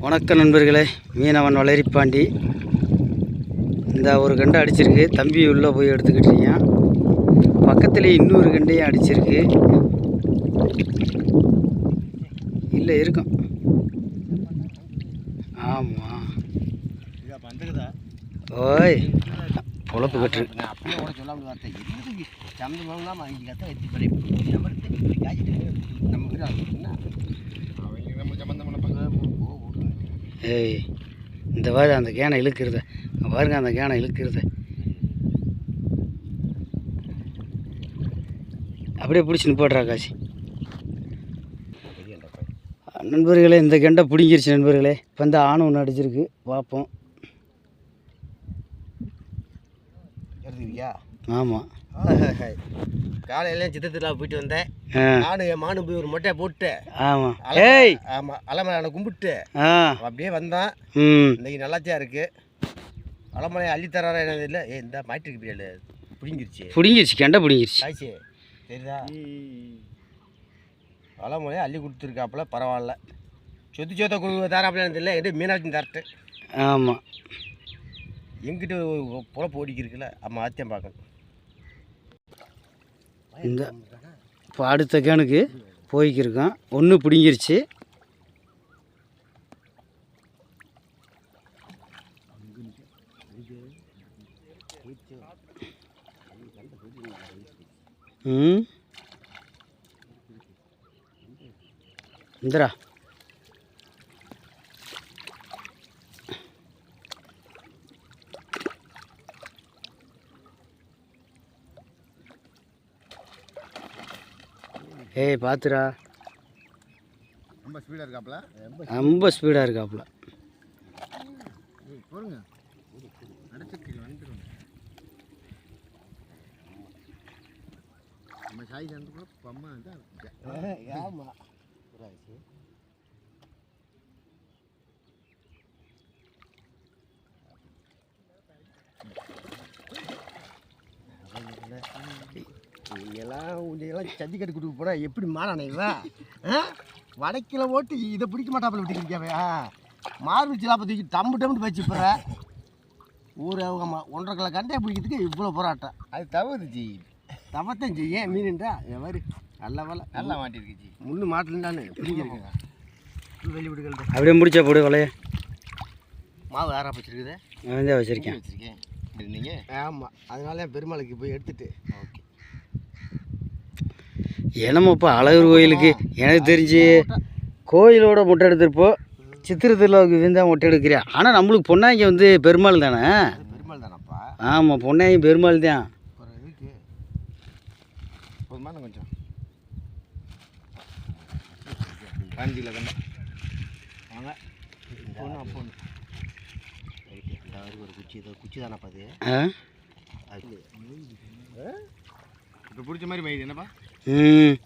வணக்கம் நண்பர்களே மீனவன் வளரிப்பாண்டி. இந்த ஒரு கண்டை அடிச்சிருக்கு தம்பி உள்ளே போய் எடுத்துக்கிட்டு இருக்கான். பக்கத்தில் இன்னொரு கண்டையும் அடிச்சிருக்கு. இல்லை இருக்கும். ஆமாம் ஓய். பொழப்பு கட்டு நான் அப்படியே கூட சொல்லாமல் பார்த்தேன் என்னது சம்மந்தமெல்லாம் வாங்கி கத்த வச்சு படி நம்ம காய்ச்சிட்டு நம்ம வீடு ஆகுதுன்னா அவங்க நம்ம சம்மந்தம் ஏய் இந்த பாரு அந்த கேனை இழுக்கிறத. பாருங்க அந்த கேனை இழுக்கிறத. அப்படியே பிடிச்சி நிப்பாட்றா காசி. நண்பர்களே இந்த கெண்டை பிடிங்கிருச்சு நண்பர்களே. இப்போ இந்த ஆண் ஒன்று அடிச்சிருக்கு. பார்ப்போம் ஆமாம் காலையில சித்தத்தில் போயிட்டு வந்தேன். நானும் என் மானு போய் ஒரு மொட்டையை போட்டு ஆமாம் ஏய். ஆமாம் அலமலை கும்பிட்டு அப்படியே வந்தான். ம். இன்னைக்கு நல்லாச்சியா இருக்கு? அலமலையை அள்ளித்தராரா என்னது இல்லை ஏ இந்த மாயிட்டு பிரியாள். பிடிங்கிருச்சு. பிடிங்கிருச்சு கெண்டை பிடிங்கிருச்சு. காய்ச்சி தெரியுதா? அலமலையை அள்ளி கொடுத்துருக்காப்புல பரவாயில்ல. சொத்து சொத்த கொடுக்க தராப்புலன்னு தெரியல. என்கிட்ட மீனாட்சி தரட்டு. ஆமாம் எங்கிட்ட பொழப்பு ஓடிக்கிருக்குல்ல அம்மா ஆத்தியம் பார்க்கணும். இந்த இப்போ அடுத்த கேனுக்கு போய்க்கிருக்கோம். ஒன்று பிடிங்கிருச்சு. ம். இந்திரா ஏய் பார்த்துடா ரொம்ப ஸ்பீடாக இருக்காப்புல ரொம்ப ஸ்பீடாக இருக்காப்புல போருங்க நம்ம சாய் சேர்ந்து கூட பம்மா தான் ஆமாம் உன்னையெல்லாம் சந்திக்கட்டு கொடுக்க போட எப்படி மாறானே இவன் ஆ? வடக்கில ஓட்டு இதை பிடிக்க மாட்டாப்புல விட்டுக்கிறியாவே மார்பிள் சிலாப்பை தூக்கி டம்பு டம்பு வச்சு போகிற ஊர் அவங்க ஒன்றரை கிலோ கண்டையை பிடிக்கிறதுக்கு இவ்வளோ போராட்டம். அது தவறு ஜி. தவத்தான் ஜி. ஏன் மீனுண்டா என் மாதிரி நல்ல வேலை. நல்லா மாட்டிருக்கு ஜி. முள்ளு மாட்டலன்னு பிடிக்கிறேன் வெளி விடுகள் அப்படியே முடிச்சா போடு வலைய. மாவு ஆறா வச்சிருக்குது நான் தான் வச்சுருக்கேன். வச்சிருக்கேன். இருந்தீங்க? ஆமாம் அதனால பெருமாளுக்கு போய் எடுத்துட்டு ஓகே. என்னமோப்பா அழகர் கோயிலுக்கு? எனக்கு தெரிஞ்சு கோயிலோட முட்டை எடுத்துருப்போ சித்திரை திருவிழாவுக்கு இருந்தால் முட்டை எடுக்கிறியா? ஆனால் நம்மளுக்கு பொன்னாங்கி வந்து பெருமாள் தானே? அது பெருமாள் தானப்பா? ஆமாம் பொன்னாங்கி பெருமாள் தான். கொஞ்சம்? காஞ்சியில் கண்டா வாங்க. பொண்ணு ஒரு குச்சி இது குச்சி தானப்பா அது. இப்போ பிடிச்ச மாதிரி மயிது என்னப்பா? ம்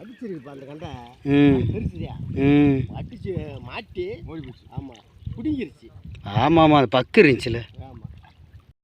அடிச்சிருக்குப்பா அந்த கண்டை. ம் பெருசுதியா ம் அடிச்சு மாட்டி. ஓடி போச்சு ஆமாம் பிடிங்கிருச்சு. ஆமாம் ஆமாம் அது பக்கு இருந்துச்சுல.